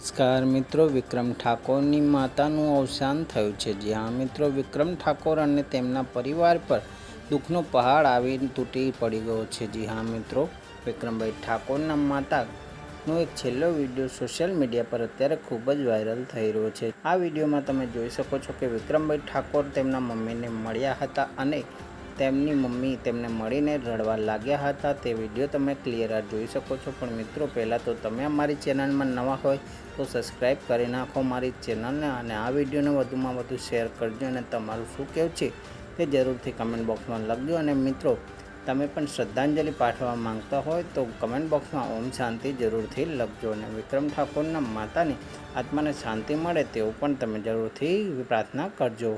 નમસ્કાર મિત્રો, વિક્રમ ઠાકોરની માતાનું અવસાન થયું છે. જ્યાં મિત્રો, વિક્રમ ઠાકોર અને તેમના પરિવાર પર દુઃખનો પહાડ આવી તૂટી પડી ગયો છે. જી હા મિત્રો, વિક્રમભાઈ ઠાકોરના માતાનો એક છેલ્લો વીડિયો સોશિયલ મીડિયા પર અત્યારે ખૂબ જ વાયરલ થઈ રહ્યો છે. આ વિડીયોમાં તમે જોઈ શકો છો કે વિક્રમભાઈ ઠાકોર તેમના મમ્મીને મળ્યા હતા અને તેમની મમ્મી તેમને મળીને રડવા લાગ્યા હતા. તે વીડિયો તમે ક્લિયર જોઈ શકો છો. પણ મિત્રો, પહેલાં તો તમે અમારી ચેનલમાં નવા હોય તો સબસ્ક્રાઈબ કરી નાખો મારી ચેનલને અને આ વિડીયોને વધુમાં વધુ શેર કરજો અને તમારું શું કહેવું છે તે જરૂરથી કમેન્ટ બોક્સમાં લખજો. અને મિત્રો, તમે પણ શ્રદ્ધાંજલિ પાઠવવા માંગતા હોય તો કમેન્ટ બોક્સમાં ઓમ શાંતિ જરૂરથી લખજો. અને વિક્રમ ઠાકોરના માતાની આત્માને શાંતિ મળે તેવું પણ તમે જરૂરથી પ્રાર્થના કરજો.